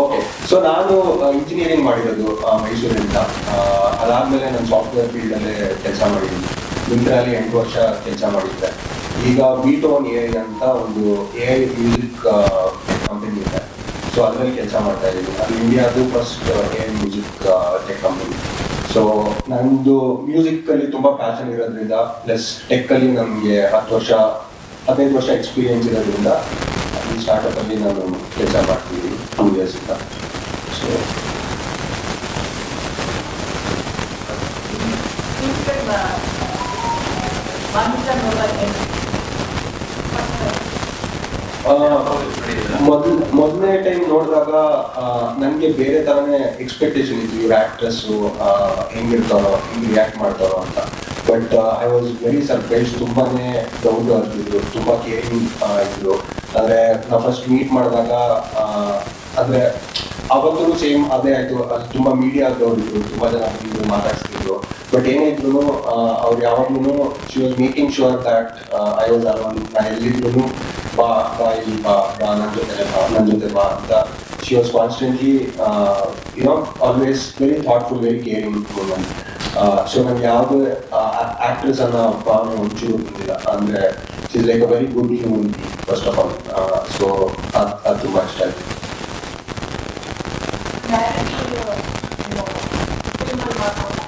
Okay so ನಾನು engineering ಮಾಡಿರೋದು ಮೈಸೂರಿಂದ. ಅದಾದ್ಮೇಲೆ ನಾನು ಸಾಫ್ಟ್ವೇರ್ ಫೀಲ್ಡ್ ಫೀಲ್ಡಲ್ಲೇ ಕೆಲಸ ಮಾಡಿದ್ದೀನಿ. ಮಿಂತ್ರಾಲಿ ಎಂಟು ವರ್ಷ ಕೆಲಸ ಮಾಡಿದ್ದೆ. ಈಗ ಬಿಟೋನ್ ಐ ಅಂತ ಒಂದು ಎ ಐ ಮ್ಯೂಸಿಕ್ ಕಂಪನಿ ಇದೆ. ಸೊ ಅದರಲ್ಲಿ ಕೆಲಸ ಮಾಡ್ತಾ ಇದ್ದೀನಿ. ಅದು ಇಂಡಿಯಾದು first A I music tech company so ನಂದು ಮ್ಯೂಸಿಕ್ ಅಲ್ಲಿ ತುಂಬಾ ಪ್ಯಾಷನ್ ಇರೋದ್ರಿಂದ ಪ್ಲಸ್ ಟೆಕ್ ಅಲ್ಲಿ ನನಗೆ ಹತ್ತು ವರ್ಷ, ಹದಿನೈದು ವರ್ಷ ಎಕ್ಸ್ಪೀರಿಯನ್ಸ್ ಇರೋದ್ರಿಂದ ಈ ಸ್ಟಾರ್ಟಪ್ ಅಲ್ಲಿ ನಾನು ಕೆಲಸ ಮಾಡ್ತೀನಿ ಟೂ ಇಯರ್ಸ್ ಇಂದ ಸೊ ಮೊದಲ ಮೊದಲನೇ ಟೈಮ್ ನೋಡಿದಾಗ ನನಗೆ ಬೇರೆ ಥರನೇ ಎಕ್ಸ್ಪೆಕ್ಟೇಷನ್ ಇತ್ತು, ಇವ್ರ ಆ್ಯಕ್ಟ್ರೆಸ್ಸು ಹೆಂಗಿರ್ತಾರೋ, ಹಿಂಗೆ ರಿಯಾಕ್ಟ್ ಮಾಡ್ತಾರೋ ಅಂತ. But I was very surprise ತುಂಬಾನೇ ಡೌಟ್ ಆಗ್ತಿದ್ರು ತುಂಬ ಕೇರಿಂಗ್ ಇದ್ರು. ಅಂದರೆ ನಾವು ಫಸ್ಟ್ ಮೀಟ್ ಮಾಡಿದಾಗ ಅಂದ್ರೆ ಅವತ್ತು ಸೇಮ್ ಅದೇ ಆಯ್ತು ಅಲ್ಲಿ ತುಂಬಾ ಮೀಡಿಯಾದವ್ರು ಇದ್ರು ತುಂಬಾ ಜನ ಬಂದಿದ್ರು ಮಾತಾಡ್ಸ್ತಿದ್ರು. ಬಟ್ ಏನೇ ಇದ್ರು ಅವ್ರು ಯಾವಾಗ್ಲೂ she was making sure that I was alone ನಾನು ಎಲ್ಲಿದ್ರು ಬಾ ಬಾ, ಇಲ್ಲಿ ಬಾ ಬಾ ನನ್ನ ಜೊತೆ ಬಾ ನನ್ನ ಜೊತೆ ಬಾ ಅಂತ she was constantly you know always very thoughtful very caring so ನನಗೆ ಯಾವುದೇ ಆಕ್ಟ್ರೆಸ್ ಅನ್ನೋ ಭಾವನೆ ಒಂಚೂರು ಬಂದಿಲ್ಲ. ಅಂದರೆ is like a very good first of all. Also ಅದು ಅದು ತುಂಬ ಇಷ್ಟ ಆಯ್ತು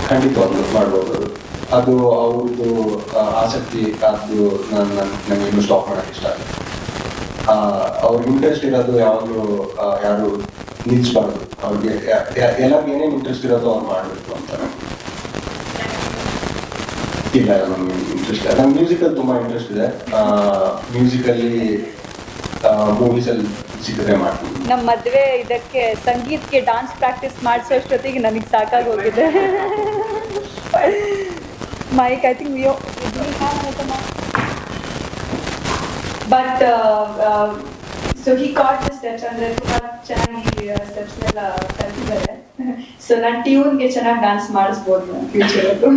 ಖಂಡಿತವಾಗ್ಲು ಮಾಡ್ಬೋದು ಅದು. ಅವ್ರದ್ದು ಆಸಕ್ತಿ ಅದು ನನ್ನ ನನಗೆ ಇನ್ನೂ ಸ್ಟಾಪ್ ಮಾಡೋಕ್ಕೆ ಇಷ್ಟ ಆಗುತ್ತೆ ಅವ್ರ ಇಂಟ್ರೆಸ್ಟ್ ಇರೋದು ಯಾವಾಗಲೂ ಯಾರು ನಿಲ್ಲಿಸ್ಬಾರ್ದು ಅವ್ರಿಗೆ ಎಲ್ಲರಿಗೂ ಏನೇನು ಇಂಟ್ರೆಸ್ಟ್ ಇರೋದು ಅವ್ರು ಮಾಡಬೇಕು ಅಂತ ಇಲ್ಲ ನಮ್ಗೆ ಇಂಟ್ರೆಸ್ಟ್ ಇಲ್ಲ ನಂಗೆ ಮ್ಯೂಸಿಕಲ್ಲಿ ತುಂಬ ಇಂಟ್ರೆಸ್ಟ್ ಇದೆ. ಮ್ಯೂಸಿಕಲ್ಲಿ ಮೂವೀಸಲ್ಲಿ ಸಿಕ್ಕಿದ್ರೆ ಮಾಡ್ತೀನಿ. ನಮ್ಮ ಮದುವೆ ಇದಕ್ಕೆ ಸಂಗೀತಕ್ಕೆ ಡಾನ್ಸ್ ಪ್ರಾಕ್ಟೀಸ್ ಮಾಡಿಸೋಷ್ಟೊತ್ತಿಗೆ ನನಗೆ ಸಾಕಾಗಿ ಹೋಗಿದೆ Mike I think yo but so he caught the steps ಅಂದರೆ ತುಂಬ ಚೆನ್ನಾಗಿ ಸ್ಟೆಪ್ಸ್ನೆಲ್ಲ ಕಲ್ತಿದ್ದಾರೆ ಸೊ ನಾನು ಟ್ಯೂನ್ಗೆ ಚೆನ್ನಾಗಿ ಡಾನ್ಸ್ ಮಾಡಿಸ್ಬೋದು ನಾನು ಫ್ಯೂಚರಲ್ಲೂ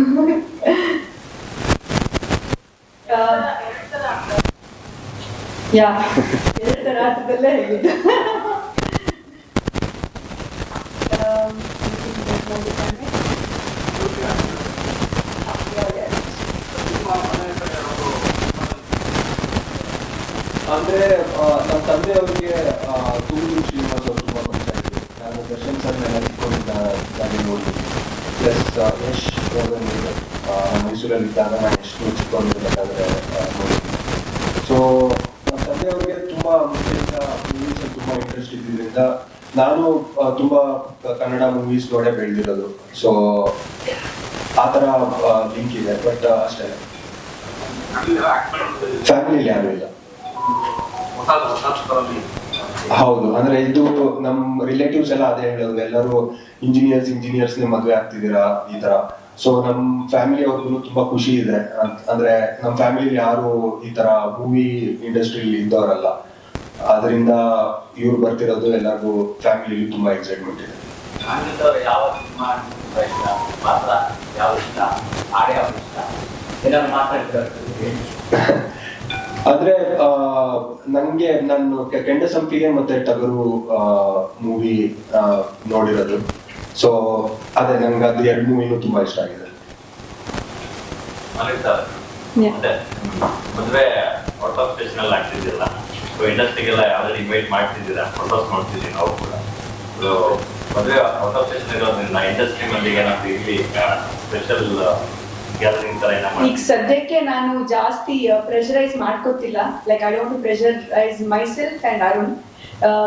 ಯಾ ಎರಡು ಥರ ಅರ್ಥದಲ್ಲೇ ಹೇಳಿದ್ದು Um, ಅಂದ್ರೆ ಆ, ನಮ್ಮ ತಂದೆಯವರಿಗೆ ತುಮಕೂರು ಶ್ರೀನಿವಾಸ್ ಅವರು ತುಂಬಾ ಪರಿಚಯ ಇದ್ರು ನಾನು ದರ್ಶನ್ ಸರ್ ಮೇಲೆ ಇಟ್ಕೊಂಡಿದ್ದ ಗಾಡಿ ನೋಡಿದ್ದೀನಿ ಪ್ಲಸ್ ಯಶ್ ರೋಗನ್ ಮೈಸೂರಲ್ಲಿ ಇದ್ದಾಗ ನಾನು ಎಷ್ಟು ನೋಡಿದ್ದೀನಿ ಸೊ ನಮ್ಮ ತಂದೆಯವರಿಗೆ ತುಂಬಾ ಮುಂಚೆಯಿಂದ ಮೂವೀಸ್ ತುಂಬಾ ಇಂಟ್ರೆಸ್ಟ್ ಇದ್ದಿದ್ದರಿಂದ ನಾನು ತುಂಬಾ ಕನ್ನಡ ಮೂವೀಸ್ ನೋಡೇ ಬೆಳೆದಿರೋದು. ಸೊ ಆ ಥರ ಲಿಂಕ್ ಇದೆ ಬಟ್ ಅಷ್ಟೇ. ಫ್ಯಾಮಿಲಿಯಲ್ಲಿ ಯಾರು ಇಲ್ಲ. ಹೌದು, ಅಂದ್ರೆ ಇದು ನಮ್ ರಿಲೇಟಿವ್ಸ್ ಎಲ್ಲ ಅದೇ ಹೇಳೋದು. ಎಲ್ಲರೂ ಇಂಜಿನಿಯರ್ಸ್ ಇಂಜಿನಿಯರ್ಸ್ ಮದುವೆ ಆಗ್ತಿದ್ದೀರಾ ಈ ತರ ಸೊ ನಮ್ ಫ್ಯಾಮಿಲಿ ಅವ್ರಿಗೂ ತುಂಬಾ ಖುಷಿ ಇದೆ. ಅಂದ್ರೆ ನಮ್ ಫ್ಯಾಮಿಲಿ ಯಾರು ಈ ತರ ಮೂವಿ ಇಂಡಸ್ಟ್ರಿಲಿ ಇದ್ದವರಲ್ಲ. ಅದರಿಂದ ಇವ್ರು ಬರ್ತಿರೋದು ಎಲ್ಲರಿಗೂ ಫ್ಯಾಮಿಲಿ ತುಂಬಾ ಎಕ್ಸೈಟ್ಮೆಂಟ್ ಇದೆ. ಅಂದ್ರೆ ನಂಗೆ ನಾನು ಕೆಂಡ ಸಂಪಿಗೆ ಮತ್ತೆ ಟಗರು ಮೂವಿ ನೋಡಿರೋದು. ಸೊ ಅದೇ ನಂಗೆ ಅದು ಎರಡು ಮೂವಿನೂ ತುಂಬಾ ಇಷ್ಟ ಆಗಿದೆ. ಮದುವೆ ಔಟ್ ಆಫ್ ಸ್ಟೇಷನ್ ಅಲ್ಲಿ ಆಗ್ತಿದ್ದಿಲ್ಲ. ಸೊ ಇಂಡಸ್ಟ್ರಿಗೆಲ್ಲ ಯಾವ್ದಾದ್ರು ಇನ್ವೈಟ್ ಮಾಡ್ತಿದ್ದೀರಾ? ಫೋಟೋಸ್ ನೋಡ್ತಿದ್ದೀವಿ ನಾವು ಕೂಡ. ಸೊ ಮದುವೆ ಔಟ್ ಆಫ್ ಸ್ಟೇಷನ್ ಇರೋದ್ರಿಂದ ಇಂಡಸ್ಟ್ರಿ ಮಂದಿಗೆ ಏನಾದ್ರು ಇಲ್ಲಿ ಸ್ಪೆಷಲ್ ಈಗ ಸದ್ಯಕ್ಕೆ ನಾನು ಜಾಸ್ತಿ pressurise ಮಾಡ್ಕೋತಿಲ್ಲ. Like I don't pressurise myself and Arun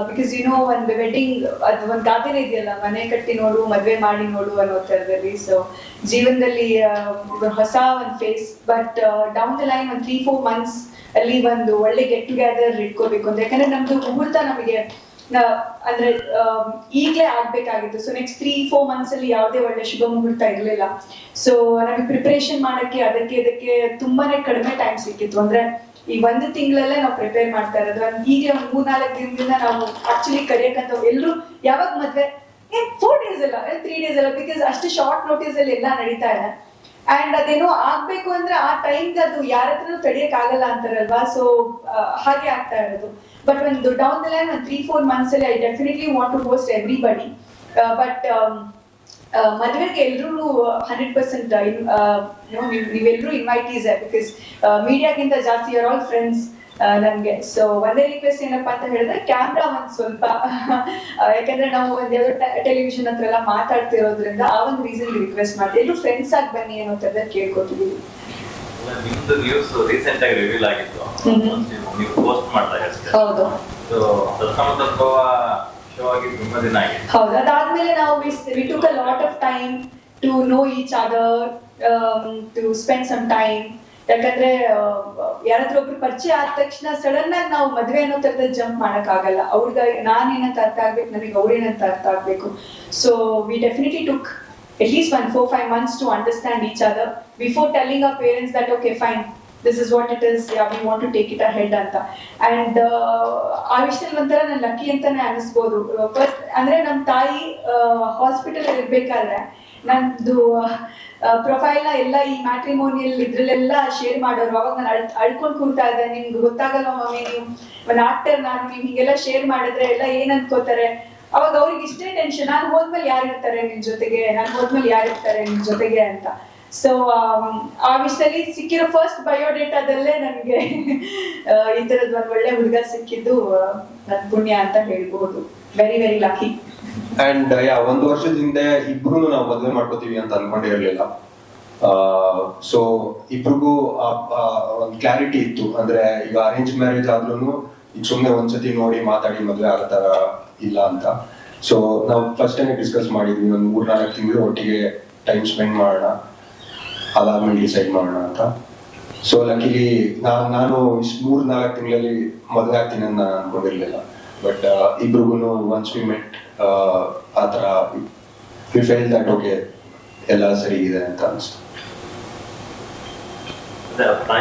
because you know ಒಂದು ವೆಡ್ಡಿಂಗ್ ಅದು ಒಂದು ಕಾತೇನೆ ಇದೆಯಲ್ಲ, ಮನೆ ಕಟ್ಟಿ ನೋಡು, ಮದುವೆ ಮಾಡಿ ನೋಡು ಅನ್ನೋ ಥರದಲ್ಲಿ. ಸೊ ಜೀವನದಲ್ಲಿ ಒಂದು ಹೊಸ ಒಂದು phase but down the line ಒಂದು ತ್ರೀ ಫೋರ್ ಮಂತ್ಸ್ ಅಲ್ಲಿ ಒಂದು ಒಳ್ಳೆ ಗೆಟ್ ಟುಗೆದರ್ ಇಟ್ಕೋಬೇಕು ಅಂತ. ಯಾಕಂದ್ರೆ ನಮ್ದು ಮುಹೂರ್ತ ನಮಗೆ ನ- ಅಂದ್ರೆ ಈಗ್ಲೇ ಆಗ್ಬೇಕಾಗಿತ್ತು. So next three four months ಅಲ್ಲಿ ಯಾವುದೇ ಒಳ್ಳೆ ಶುಭ ಮುಹೂರ್ತ ಇರಲಿಲ್ಲ. ಸೊ ನಮಗೆ ಪ್ರಿಪರೇಷನ್ ಮಾಡಕ್ಕೆ, ಅದಕ್ಕೆ, ಇದಕ್ಕೆ ತುಂಬಾನೇ ಕಡಿಮೆ ಟೈಮ್ ಸಿಕ್ಕಿತ್ತು. ಅಂದ್ರೆ, ಈ ಒಂದು ತಿಂಗಳಲ್ಲೇ ನಾವು ಪ್ರಿಪೇರ್ ಮಾಡ್ತಾ ಇರೋದು. ಈಗಲೇ ಒಂದು ಮೂರ್ನಾಲ್ಕು ದಿನದಿಂದ ನಾವು ಆಕ್ಚುಲಿ ಕರೆಯಕ್ಕಂತ ಎಲ್ಲರೂ ಯಾವಾಗ ಮದ್ವೆ ಫೋರ್ ಡೇಸ್ ಅಲ್ಲ ತ್ರೀ ಡೇಸ್ ಅಲ್ಲ ಬಿಕಾಸ್ ಅಷ್ಟು ಶಾರ್ಟ್ ನೋಟಿಸ್ ಅಲ್ಲಿ ಎಲ್ಲ ನಡೀತಾ ಇದೆ. ಅಂಡ್ ಅದೇನೋ ಆಗ್ಬೇಕು ಅಂದ್ರೆ ಆ ಟೈಮ್ ಅದು ಯಾರ ಹತ್ರನೂ ತಡಿಯಕ್ ಆಗಲ್ಲ ಅಂತಾರಲ್ವಾ ಸೊ ಹಾಗೆ ಆಗ್ತಾ ಇರೋದು. ಬಟ್ ಒಂದು down the line three four months ಅಲ್ಲಿ I definitely want to host everybody but ಮದುವೆಗೆ ಎಲ್ರೂ ಹಂಡ್ರೆಡ್ ಪರ್ಸೆಂಟ್ ನೀವೆಲ್ಲರೂ ಇನ್ವೈಟೀಸ್ ಬಿಕಾಸ್ ಮೀಡಿಯಾಗಿಂತ ಜಾಸ್ತಿ ಆರ್ ಆಲ್ ಫ್ರೆಂಡ್ಸ್ ನನ್ಗೆ ಸೊ ಒಂದೇ ರಿಕ್ವೆಸ್ಟ್ ಏನಪ್ಪಾ ಅಂತ ಹೇಳಿದ್ರೆ ಕ್ಯಾಮ್ರಾ ಒಂದ್ ಸ್ವಲ್ಪ ಯಾಕಂದ್ರೆ ನಾವು ಒಂದ್ ಯಾವ್ದೋ ಟೆಲಿವಿಷನ್ ಹತ್ರ ಎಲ್ಲ ಮಾತಾಡ್ತಿರೋದ್ರಿಂದ ಆ ಒಂದು ರೀಸನ್ ರಿಕ್ವೆಸ್ಟ್ ಮಾಡ್ತೀವಿ ಎಲ್ಲರೂ ಫ್ರೆಂಡ್ಸ್ ಆಗಿ ಬನ್ನಿ ಅನ್ನೋ ಥರದ ಕೇಳ್ಕೊತಿದೀವಿ ನಿಮ್ದು ನ್ಯೂಸ್ ರೀಸೆಂಟ್ ಆಗಿ ರಿವೀಲ್ ಆಗಿತ್ತು. ನೀವು ಪೋಸ್ಟ್ ಮಾಡ್ತಾ ಅಷ್ಟೇ. ಹೌದು. ಸೊ ತತ್ಸಮತತ್ವ ಶೋ ಆಗಿ ತುಂಬಾ ದಿನ ಆಗಿದೆ. ಹೌದು. ಅದಾದ್ಮೇಲೆ ನಾವು we took a lot of time to know each other to spend some time ಯಾಕಂದ್ರೆ ಯಾರಾದ್ರೂ ಒಬ್ರು ಪರಿಚಯ ಆದ ತಕ್ಷಣ ಸಡನ್ ಆಗಿ ನಾವು ಮದ್ವೆ ಅನ್ನೋ ತರದ ಜಂಪ್ ಮಾಡಕ್ ಆಗಲ್ಲ. ನಾನು ಏನಂತ ಅರ್ಥ ಆಗ್ಬೇಕು, ನನಗೆ ಅವ್ರೇನಂತ ಅರ್ಥ ಆಗ್ಬೇಕು. So we definitely took at least one, four, five months to understand each other before telling our parents that, okay, fine, this is what it is. We we to take it it head ಅಂತ. And ಆ ವಿಷಯದಲ್ಲಿ ಒಂಥರ ನಾನು lucky ಅಂತಾನೆ ಅನಿಸ್ಬೋದು. First ಅಂದ್ರೆ ನಮ್ಮ ತಾಯಿ hospital ಇರ್ಬೇಕಾದ್ರೆ ನಂದು ಪ್ರೊಫೈಲ್ ಎಲ್ಲ ಈ ಮ್ಯಾಟ್ರಿಮೋನಿಯಲ್ ಇದ್ರಲ್ಲೆಲ್ಲ ಶೇರ್ ಮಾಡೋರು. ಅವಾಗ ನಾನು ಅಳ್, ಅಳ್ಕೊಂಡು ಕೂರ್ತಾ ಇದ್ದೆ. ನಿಮ್ಗೆ ಗೊತ್ತಾಗಲ್ಲ ಮಮ್ಮಿ ನೀವು? ಆಕ್ಟರ್ ನಾನು ನೀವು ಹೀಗೆಲ್ಲ ಶೇರ್ ಮಾಡಿದ್ರೆ ಎಲ್ಲ ಏನ್ ಅನ್ಕೋತಾರೆ? ಅವಾಗ ಅವ್ರಿಗೆ ಇಷ್ಟೇ ಟೆನ್ಷನ್ ನಾನು ಹೋದ್ಮೇಲೆ ಯಾರು ಇರ್ತಾರೆ ನಿನ್ ಜೊತೆಗೆ? ನಾನು ಹೋದ್ಮೇಲೆ ಯಾರು ಇರ್ತಾರೆ ನಿನ್ ಜೊತೆಗೆ ಅಂತ. ಸೊ ಆ ವಿಷಯದಲ್ಲಿ ಸಿಕ್ಕಿರೋ ಫಸ್ಟ್ ಬಯೋಡೇಟಾದಲ್ಲೇ ನನಗೆ ಈ ತರದ್ ಒಂದ್ ಒಳ್ಳೆ ಹುಡುಗ ಸಿಕ್ಕಿದ್ದು ನನ್ ಪುಣ್ಯ ಅಂತ ಹೇಳ್ಬೋದು. Very very lucky and yeah ಒಂದು ವರ್ಷದ ಹಿಂದೆ ಇಬ್ರು ನಾವು ಮದುವೆ ಮಾಡ್ಕೋತೀವಿ ಅಂತ ಅನ್ಕೊಂಡಿರ್ಲಿಲ್ಲ ಸೊ ಇಬ್ರಿಗೂ ಒಂದು ಕ್ಲಾರಿಟಿ ಇತ್ತು. ಅಂದ್ರೆ ಈಗ ಅರೇಂಜ್ ಮ್ಯಾರೇಜ್ ಆದ್ರೂ ಈಗ ಸುಮ್ಮನೆ ಒಂದ್ಸತಿ ನೋಡಿ ಮಾತಾಡಿ ಮದುವೆ ಆಗೋ ತರ ಇಲ್ಲ ಅಂತ. ಸೊ ನಾವು ಫಸ್ಟ್ ಟೈಮ್ ಡಿಸ್ಕಸ್ ಮಾಡಿದ್ವಿ, ಒಂದು ಮೂರ್ನಾಲ್ಕು ತಿಂಗಳು ಒಟ್ಟಿಗೆ ಟೈಮ್ ಸ್ಪೆಂಡ್ ಮಾಡೋಣ, ಅದಾದ್ಮೇಲೆ ಡಿಸೈಡ್ ಮಾಡೋಣ ಅಂತ. ಸೊ ಲಕ್ಕಿಲಿ ನಾನು ನಾನು ಮೂರ್ ನಾಲ್ಕು ತಿಂಗಳಲ್ಲಿ ಮದುವೆ ಆಗ್ತೀನಿ ಅಂತ ನಾನು ಅನ್ಕೊಂಡಿರ್ಲಿಲ್ಲ. ಬಟ್ ಇಬ್ರಿಗೂ ಒನ್ಸ್ ವಿ ಮೆಟ್ ಆ ಥರ ವಿ ಫೆಲ್ ದಟ್ ಓಕೆ ಎಲ್ಲ ಸರಿ ಇದೆ ಅಂತ ಅನಿಸ್ತು.